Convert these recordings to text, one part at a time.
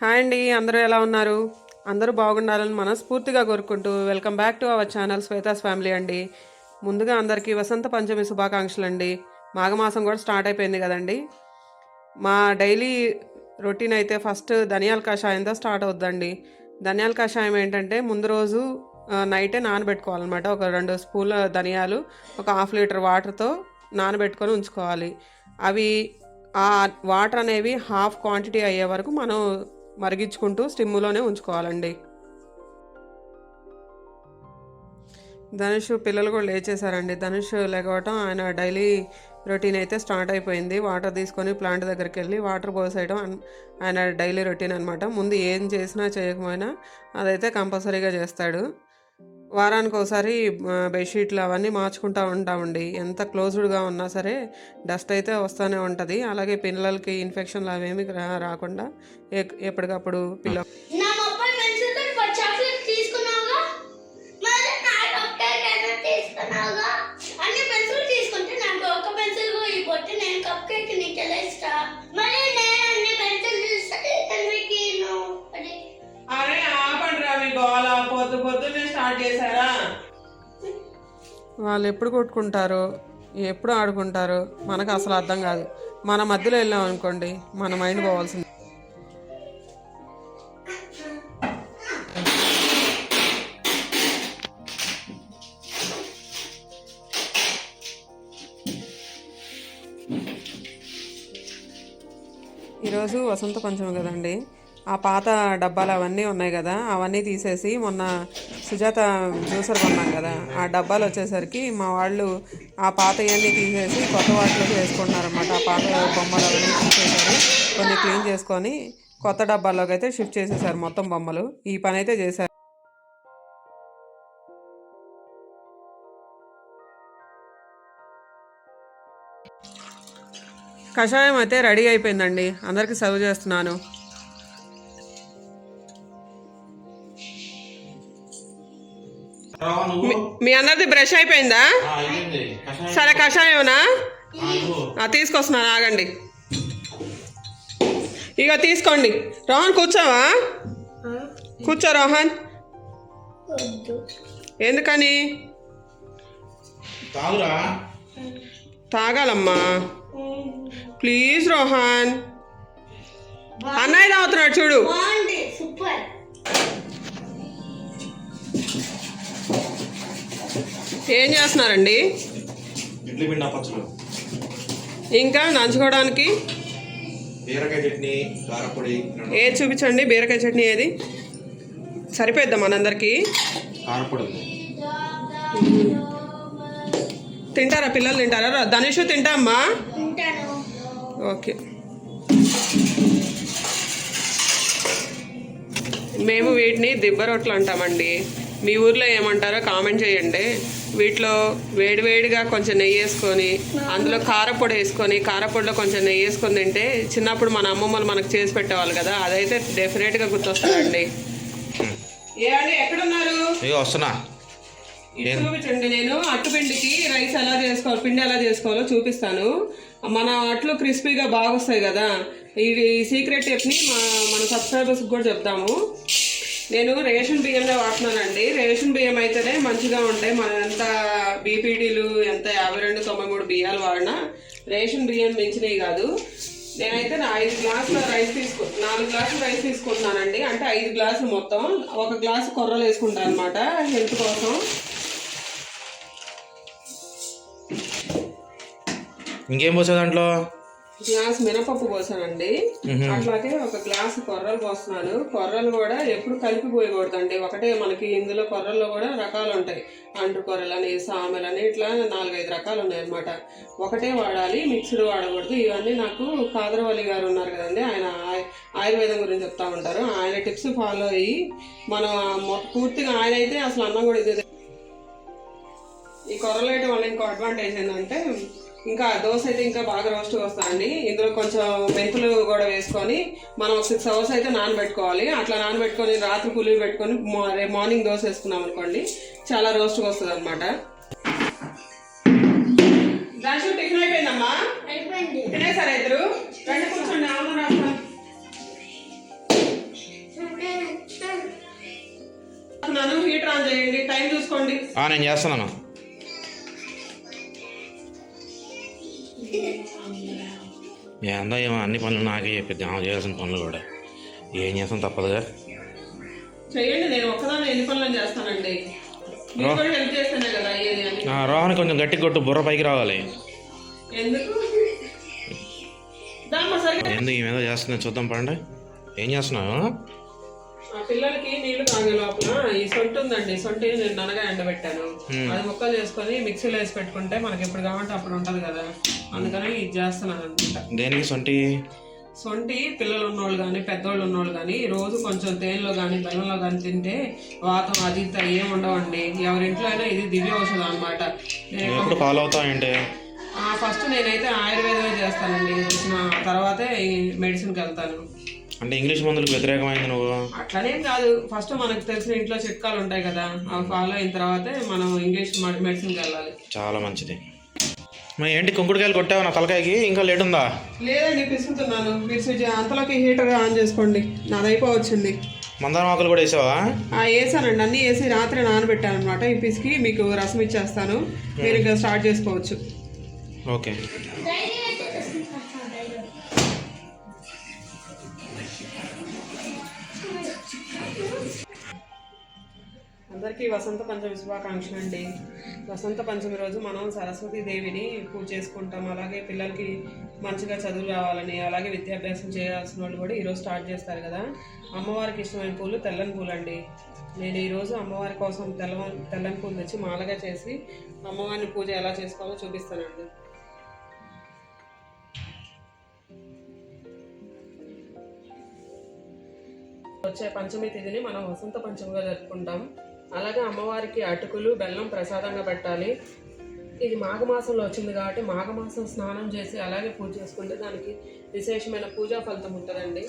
Hi అండి అందరూ ఎలా ఉన్నారు? అందరూ బాగుండాలని మనస్ఫూర్తిగా కోరుకుంటూ welcome back to our channel Shweta's family అండి. ముందుగా అందరికీ వసంత పంచమి శుభాకాంక్షలు అండి మాఘమాసం కూడా స్టార్ట్ అయిపోయింది కదండి. మా డైలీ రొటీన్ అయితే ఫస్ట్ ధనియాల కషాయంతో స్టార్ట్ అవుద్దండి. ధనియాల కషాయం ఏంటంటే ముందు రోజు నైటే నానబెట్టుకోవాలన్నమాట. ఒక రెండు స్పూన్ల ధనియాలు ఒక హాఫ్ లీటర్ వాటర్తో నానబెట్టుకొని ఉంచుకోవాలి. అవి ఆ వాటర్ అనేవి హాఫ్ క్వాంటిటీ అయ్యే వరకు మనం మరిగించుకుంటూ స్టిమ్లోనే ఉంచుకోవాలండి. ధనుష్ పిల్లలు కూడా లేచేశారండి. ధనుష్ లేకపోవటం ఆయన డైలీ రొటీన్ అయితే స్టార్ట్ అయిపోయింది. వాటర్ తీసుకొని ప్లాంట్ దగ్గరికి వెళ్ళి వాటర్ పోసేయడం ఆయన డైలీ రొటీన్ అనమాట ముందు ఏం చేసినా చేయకపోయినా అదైతే కంపల్సరీగా చేస్తాడు. వారానికి ఒకసారి బెడ్షీట్లు అవన్నీ మార్చుకుంటూ ఉంటామండి. ఎంత క్లోజ్డ్గా ఉన్నా సరే డస్ట్ అయితే వస్తూనే ఉంటుంది. అలాగే పిల్లలకి ఇన్ఫెక్షన్లు అవేమి రాకుండా ఎప్పటికప్పుడు పిల్ల అన్ని పెన్సిల్ తీసుకుంటే నాకు ఒక పెన్సిల్ ఈ పొట్టి నేను కప్ కేక్ నీకు ఎలా ఇస్తా? చేశారా వాళ్ళు ఎప్పుడు కొట్టుకుంటారు? ఎప్పుడు ఆడుకుంటారు? మనకు అసలు అర్థం కాదు. మన మధ్యలో వెళ్ళాం అనుకోండి మన మైండ్ పోవాల్సింది. ఈరోజు వసంత పంచమి కదండి. ఆ పాత డబ్బాలు అవన్నీ ఉన్నాయి కదా అవన్నీ తీసేసి మొన్న సుజాత జ్యూసర్ కొన్నాం కదా ఆ డబ్బాలు వచ్చేసరికి మా వాళ్ళు ఆ పాతవన్నీ తీసేసి కొత్త వాటిలో వేసుకుంటున్నారన్నమాట ఆ పాత బొమ్మలు అవన్నీ తీసేసారు. కొన్ని క్లీన్ చేసుకొని కొత్త డబ్బాల్లోకి అయితే షిఫ్ట్ చేసేసారు మొత్తం బొమ్మలు. ఈ పని అయితే చేశారు. కషాయం అయితే రెడీ అయిపోయిందండి. అందరికీ సర్వ్ చేస్తున్నాను. మీ- అందరిది బ్రష్ అయిపోయిందా? సరే. ఆ, తీసుకొస్తున్నాను ఆగండి. ఇక తీసుకోండి. రోహన్ కూర్చోవా? కూర్చో రోహన్. ఎందుకని? తాగురా. తాగాలమ్మా. ప్లీజ్ రోహన్. అన్నయ్య తాగుతున్నాడు చూడు. సూపర్. ఏం చేస్తున్నారండి? ఇడ్లీ పిండి పచ్చలు ఇంకా నంచుకోవడానికి? బీరకాయ చట్నీ కారపొడి ఏది చూపించండి? బీరకాయ చట్నీ ఏది? సరిపోద్దాం మనందరికీ? కారపొడి తింటారా? పిల్లలు తింటారా? ధనుషు తింటా అమ్మా. ఉంటాను ఓకే. మేము వీటిని దిబ్బ రొట్టెలు అంటామండి. మీ ఊర్లో ఏమంటారో కామెంట్ చేయండి. వీటిలో వేడివేడిగా కొంచెం నెయ్యి వేసుకొని అందులో కారపొడి వేసుకొని కారపొడిలో కొంచెం నెయ్యి వేసుకొని తింటే చిన్నప్పుడు మన అమ్మమ్మలు మనకు చేసి పెట్టేవాళ్ళు కదా అదైతే డెఫినెట్గా గుర్తొస్తుందండి ఏమండి ఎక్కడున్నారు? వస్తున్నా. చూపించండి నేను. అట్టుపిండికి రైస్ ఎలా చేసుకోవాలి పిండి ఎలా చేసుకోవాలో చూపిస్తాను. మన అట్లు క్రిస్పీగా బాగా వస్తాయి కదా. ఇది ఈ సీక్రెట్ టిప్ని మా మన సబ్స్క్రైబర్స్కి కూడా చెప్తాము. నేను రేషన్ బియ్యంలో వాడుతున్నానండి. రేషన్ బియ్యం అయితేనే మంచిగా ఉంటాయి మనం ఎంత బీపీడీలు ఎంత యాభై రెండు తొంభై మూడు బియ్యాలు వాడినా రేషన్ బియ్యం మించినవి కాదు. నేనైతే నా ఐదు గ్లాసుల రైస్ తీసుకు నాలుగు గ్లాసులు రైస్ తీసుకుంటున్నానండి. అంటే ఐదు గ్లాసులు మొత్తం. ఒక గ్లాసు కొర్రలు వేసుకుంటాను అనమాట హెల్త్ కోసం. ఇంకేం పోసే దాంట్లో? గ్లాస్ మినపప్పు పోసానండి. అట్లాగే ఒక గ్లాస్ కొర్రలు పోస్తున్నాను. కొర్రలు కూడా ఎప్పుడు కలిపి పోయకూడదండి. ఒకటే మనకి ఇందులో కొర్రల్లో కూడా రకాలు ఉంటాయి. అంటు కొర్రలని సామెలని ఇట్లా నాలుగైదు రకాలు ఉన్నాయి అనమాట ఒకటే వాడాలి మిక్స్డ్ వాడకూడదు. ఇవన్నీ నాకు కాదరవల్లి గారు ఉన్నారు కదండి. ఆయన ఆయ- ఆయుర్వేదం గురించి చెప్తా ఉంటారు. ఆయన టిప్స్ ఫాలో అయ్యి మనం పూర్తిగా ఆయన అయితే అసలు అన్నం కూడా ఇది ఈ కొర్రలు వేయటం వల్ల ఇంకో అడ్వాంటేజ్ ఏంటంటే ఇంకా దోశ అయితే ఇంకా బాగా రోస్ట్ వస్తాయండి. ఇందులో కొంచెం మెంతులు కూడా వేసుకొని మనం ఒక సిక్స్ అవర్స్ అయితే నానబెట్టుకోవాలి. అట్లా నానబెట్టుకొని రాత్రి పులివి పెట్టుకొని రేపు మార్నింగ్ దోశ వేసుకున్నాం అనుకోండి చాలా రోస్ట్గా వస్తుంది అనమాట ఇద్దరు. హీటర్ ఆన్ చేయండి టైం చూసుకోండి. నేను చేస్తున్నాను. ఏందో ఏమో అన్ని పనులు నాకే చెప్పిద్ది ఆమె చేయాల్సిన పనులు కూడా. ఏం చేస్తాం తప్పదుగా చెయ్యండి నేను ఒక్కదాన్ని ఎన్ని పనులు చేస్తానండి. రోహన్ కొంచెం గట్టి కొట్టు బుర్ర పైకి రావాలి. ఎందుకు? దాని సరిగ్గా ఎందుకు ఈ మీద చేస్తున్నా చూద్దాం పండి ఏం చేస్తున్నావు? ఆ పిల్లలకి నీళ్ళు తాగే లోపల ఈ సొంటి ఉందండి. సొంటి నేను ననగా ఎండబెట్టాను. అది ముక్కలు చేసుకొని మిక్సీలో వేసి పెట్టుకుంటే మనకి ఎప్పుడు కావాలంటే అప్పుడు ఉంటది కదా. అందుకని ఇది చేస్తున్నాను అనమాట దేనికి సొంటి? సొంటి పిల్లలు ఉన్నోళ్ళు కానీ పెద్దోళ్ళు ఉన్నోళ్ళు కానీ రోజు కొంచెం తేనెలో కానీ బెల్లంలో కానీ తింటే వాతం అది ఏం ఉండవండి. ఎవరింట్లో అయినా ఇది దివ్య ఔషధం అనమాట ఎప్పుడు ఫాలో ఫస్ట్ నేనైతే ఆయుర్వేదమే చేస్తానండి. వచ్చిన తర్వాతే ఈ మెడిసిన్కి వెళ్తాను. అంటే ఇంగ్లీష్ మందులకు వ్యతిరేకమైంది నువ్వు? అట్లనేం కాదు. ఫస్ట్ మనకు తెలిసిన ఇంట్లో చిట్కాలు ఉంటాయి కదా. అవి ఫాలో అయిన తర్వాతే మనం ఇంగ్లీష్ మెడిసిన్కి వెళ్ళాలి. చాలా మంచిది. మరి ఏంటి కుంకుడుకాయలు కొట్టావు నా తలకాయకి? ఇంకా లేట్ ఉందా లేదండి పిసుకుతున్నాను. మీరు స్విచ్ అంతలోకి హీటర్ ఆన్ చేసుకోండి. నాది అయిపోవచ్చింది మందారం ఆకులు కూడా వేసావా? ఆ వేసానండి. అన్నీ వేసి రాత్రి నానబెట్టాను అనమాట ఈ పిసికి మీకు రసం ఇచ్చేస్తాను. మీరు ఇంకా స్టార్ట్ చేసుకోవచ్చు. ఓకే. అందరికీ వసంత పంచమి శుభాకాంక్షలు అండి. వసంత పంచమి రోజు మనం సరస్వతి దేవిని పూజ చేసుకుంటాం. అలాగే పిల్లలకి మంచిగా చదువు రావాలని అలాగే విద్యాభ్యాసం చేయాల్సిన వాళ్ళు కూడా ఈరోజు స్టార్ట్ చేస్తారు కదా. అమ్మవారికి ఇష్టమైన పూలు తెల్లని పూలు అండి. నేను ఈరోజు అమ్మవారి కోసం తెల్ల తెల్లని పూలు తెచ్చి మాలగా చేసి అమ్మవారిని పూజ ఎలా చేసుకోవాలో చూపిస్తానండి. వచ్చే పంచమి తిథిని మనం వసంత పంచమిగా జరుపుకుంటాం. అలాగే అమ్మవారికి అటుకులు బెల్లం ప్రసాదంగా పెట్టాలి. ఇది మాఘమాసంలో వచ్చింది కాబట్టి మాఘమాసం స్నానం చేసి అలాగే పూజ చేసుకుంటే దానికి విశేషమైన పూజా ఫలితం ఉంటుందండి.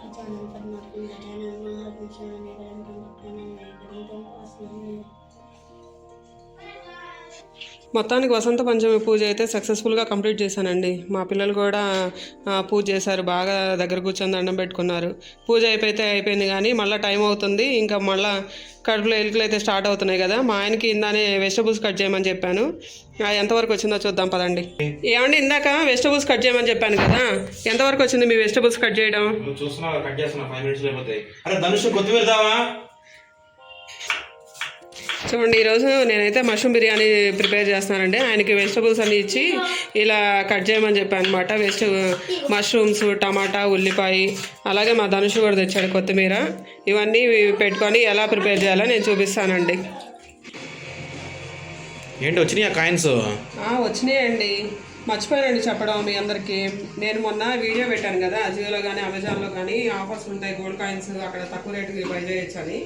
अचानक परमात्मा का ध्यान आत्मा हर मुसलमान करें तो आसमान में మొత్తానికి వసంత పంచమి పూజ అయితే సక్సెస్ఫుల్గా కంప్లీట్ చేశానండి. మా పిల్లలు కూడా పూజ చేశారు. బాగా దగ్గర కూర్చొని దండం పెట్టుకున్నారు. పూజ అయిపోతే అయిపోయింది కానీ మళ్ళీ టైం అవుతుంది. ఇంకా మళ్ళీ కడుపులో ఎలుకలు అయితే స్టార్ట్ అవుతున్నాయి కదా. మా ఆయనకి ఇందానే వెజిటబుల్స్ కట్ చేయమని చెప్పాను. ఎంతవరకు వచ్చిందో చూద్దాం పదండి. ఏమండి ఇందాక వెజిటబుల్స్ కట్ చేయమని చెప్పాను కదా. ఎంతవరకు వచ్చింది మీ వెజిటబుల్స్ కట్ చేయడం? కట్ చేస్తున్నా ఫైవ్ మినిట్స్ అరే ధనుష్ కొత్తిమీర చూడండి ఈరోజు నేనైతే మష్రూమ్ బిర్యానీ ప్రిపేర్ చేస్తున్నానండి. ఆయనకి వెజిటబుల్స్ అన్ని ఇచ్చి ఇలా కట్ చేయమని చెప్పాను అనమాట వెజిట మష్రూమ్స్ టమాటా ఉల్లిపాయ అలాగే మా ధనుష్ కూడా తెచ్చాడు కొత్తిమీర. ఇవన్నీ పెట్టుకొని ఎలా ప్రిపేర్ చేయాలో నేను చూపిస్తానండి. ఏంటి వచ్చినాయి ఆ కాయిన్స్ వచ్చినాయండి. మర్చిపోయానండి చెప్పడం మీ అందరికీ. నేను మొన్న వీడియో పెట్టాను కదా అజియోలో కానీ అమెజాన్లో కానీ ఆఫర్స్ ఉంటాయి గోల్డ్ కాయిన్స్ అక్కడ తక్కువ రేటుకి బై చేయొచ్చు అని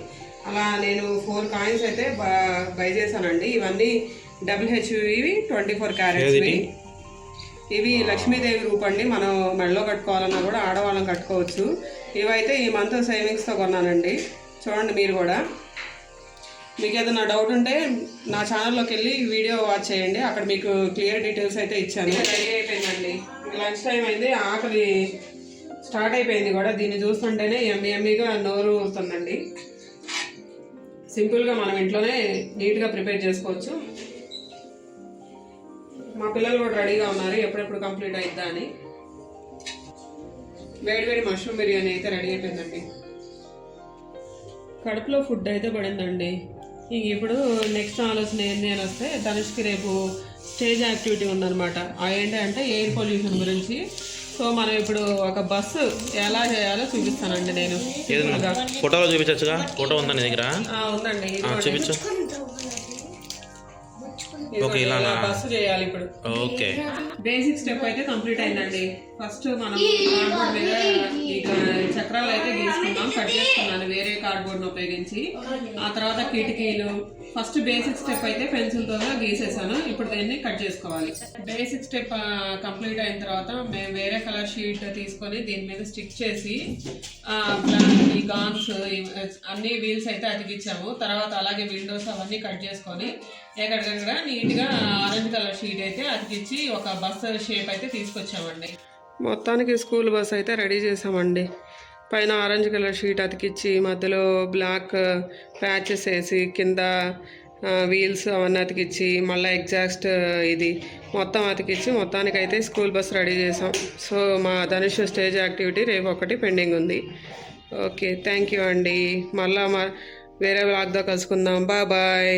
అలా నేను ఫోర్ కాయిన్స్ అయితే బ- బై చేశానండి. ఇవన్నీ డబ్ల్యూహెచ్వి ట్వంటీ ఫోర్ క్యారెట్స్వి? ఇవి. లక్ష్మీదేవి రూపండి మనం మెడలో కట్టుకోవాలన్నా కూడా ఆడవాళ్ళం కట్టుకోవచ్చు. ఇవైతే ఈ మంత్ సేవింగ్స్తో కొన్నానండి. చూడండి మీరు కూడా. మీకు ఏదైనా డౌట్ ఉంటే నా ఛానల్లోకి వెళ్ళి వీడియో వాచ్ చేయండి. అక్కడ మీకు క్లియర్ డీటెయిల్స్ అయితే ఇచ్చాను. రెడీ అయిపోయిందండి. లంచ్ టైం అయింది. ఆకలి స్టార్ట్ అయిపోయింది కూడా. దీన్ని చూస్తుంటేనే ఎమ్మి ఎమ్మిగా నోరు ఊరుతుందండి. సింపుల్గా మనం ఇంట్లోనే నీట్గా ప్రిపేర్ చేసుకోవచ్చు. మా పిల్లలు కూడా రెడీగా ఉన్నారు. ఎప్పుడెప్పుడు కంప్లీట్ అయిద్దా అని. వేడివేడి మష్రూమ్ బిర్యానీ అయితే రెడీ అయిపోయిందండి. కడుపులో ఫుడ్ అయితే పడిందండి. ఇంక ఇప్పుడు నెక్స్ట్ ఆలోచన ఏంటి అని వస్తే ధనుష్కి రేపు స్టేజ్ యాక్టివిటీ ఉందన్నమాట. ఆ ఏంటి అంటే ఎయిర్ పొల్యూషన్ గురించి. సో మనం ఇప్పుడు ఒక బస్సు ఎలా చేయాలో చూపిస్తానండి నేను. ఏది సింపుల్గా. ఫోటోలో చూపించచ్చుగా? ఫోటో ఉందా నీ దగ్గర? ఆ, ఉందండి. చూపించు. ఓకే? ఇలా బస్సు చేయాలి ఇప్పుడు. ఓకే. బేసిక్ స్టెప్ అయితే కంప్లీట్ అయిందండి. ఫస్ట్ మనం కార్డ్బోర్డ్ మీద చక్రాలు అయితే గీసుకున్నాం కట్ చేసుకున్నాను వేరే కార్డ్బోర్డ్ ఉపయోగించి. ఆ తర్వాత కిటికీలు ఫస్ట్ బేసిక్ స్టెప్ అయితే పెన్సిల్తో గీసేసాను. ఇప్పుడు దీన్ని కట్ చేసుకోవాలి. బేసిక్ స్టెప్ కంప్లీట్ అయిన తర్వాత మేము వేరే కలర్ షీట్ తీసుకొని దీని మీద స్టిక్ చేసి ఈ గాన్స్ అన్ని వీల్స్ అయితే అతికిచ్చాము. తర్వాత అలాగే విండోస్ అవన్నీ కట్ చేసుకొని ఎక్కడికక్కడ నీట్గా ఆరెంజ్ కలర్ షీట్ అయితే అతికిచ్చి ఒక బస్ షేప్ అయితే తీసుకొచ్చామండి. మొత్తానికి స్కూల్ బస్ అయితే రెడీ చేసామండి. పైన ఆరెంజ్ కలర్ షీట్ అతికిచ్చి మధ్యలో బ్లాక్ ప్యాచెస్ వేసి కింద వీల్స్ అవన్నీ అతికిచ్చి మళ్ళీ ఎగ్జాస్ట్ ఇది మొత్తం అతికిచ్చి మొత్తానికి అయితే స్కూల్ బస్ రెడీ చేసాం సో మా ధనుష్ స్టేజ్ యాక్టివిటీ రేపు ఒకటి పెండింగ్ ఉంది. ఓకే థ్యాంక్ యూ అండి. మళ్ళీ మా వేరే బ్లాగ్తో కలుసుకుందాం. Bye bye.